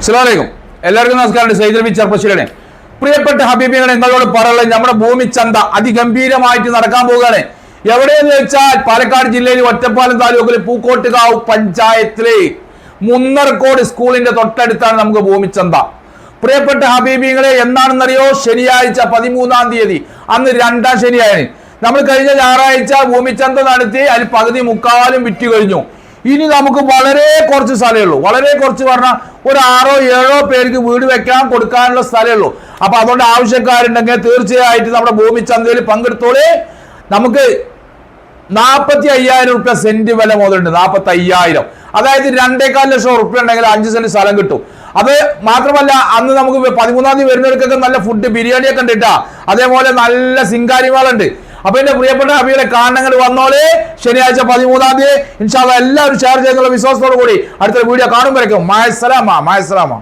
അസ്സലാമലൈക്കും. എല്ലാവർക്കും നമസ്കാരം സൈദൽ ബി ചെറുപ്പശ്ശേരിയാണ് പ്രിയപ്പെട്ട ഹബീബികളെ നിങ്ങളോട് പറയുള്ളത് നമ്മുടെ ഭൂമി ചന്ത അതിഗംഭീരമായിട്ട് നടക്കാൻ പോവുകയാണ്. എവിടെയെന്ന് വെച്ചാൽ പാലക്കാട് ജില്ലയിൽ ഒറ്റപ്പാലം താലൂക്കിൽ പൂക്കോട്ടുകാവ് പഞ്ചായത്തിലെ മുന്നർക്കോട് സ്കൂളിന്റെ തൊട്ടടുത്താണ് നമുക്ക് ഭൂമി ചന്ത. പ്രിയപ്പെട്ട ഹബീബികളെ എന്നാണെന്നറിയോ ശനിയാഴ്ച പതിമൂന്നാം തീയതി. അന്ന് രണ്ടാം ശനിയാണ് നമ്മൾ കഴിഞ്ഞ ഞായറാഴ്ച ഭൂമിചന്ത നടത്തി അതിൽ പകുതി മുക്കാലും വിറ്റ് കഴിഞ്ഞു. ഇനി നമുക്ക് വളരെ കുറച്ച് സ്ഥലമേ ഉള്ളൂ. വളരെ കുറച്ച് പറഞ്ഞാൽ ഒരു ആറോ ഏഴോ പേർക്ക് വീട് വെക്കാൻ കൊടുക്കാനുള്ള സ്ഥലമേ ഉള്ളൂ അപ്പൊ അതുകൊണ്ട് ആവശ്യക്കാരുണ്ടെങ്കിൽ തീർച്ചയായിട്ടും നമ്മുടെ ഭൂമി ചന്തയിൽ പങ്കെടുത്തോളേ. നമുക്ക് നാൽപ്പത്തി അയ്യായിരം റുപ്യ സെന്റ് വില മുതലുണ്ട് നാൽപ്പത്തി അയ്യായിരം അതായത് രണ്ടേകാൽ ലക്ഷം റുപ്യ ഉണ്ടെങ്കിൽ അഞ്ച് സെന്റ് സ്ഥലം കിട്ടും. അത് മാത്രമല്ല അന്ന് നമുക്ക് പതിമൂന്നാം തീയതി വരുന്നവർക്കൊക്കെ നല്ല ഫുഡ് ബിരിയാണിയൊക്കെ ഉണ്ട് കേട്ടാ. അതേപോലെ നല്ല സിംഗാരിമാളുണ്ട് അപ്പൊ എന്റെ പ്രിയപ്പെട്ട അഭികളെ കാരണങ്ങൾ വന്നോളെ. ശനിയാഴ്ച പതിമൂന്നാം തീയതി. ഇൻഷാല്ല എല്ലാവരും ഷെയർ ചെയ്യുന്നുള്ള വിശ്വാസത്തോടു കൂടി അടുത്ത വീഡിയോ കാണുമ്പോഴേക്കും മായസലാമ മായസലാമ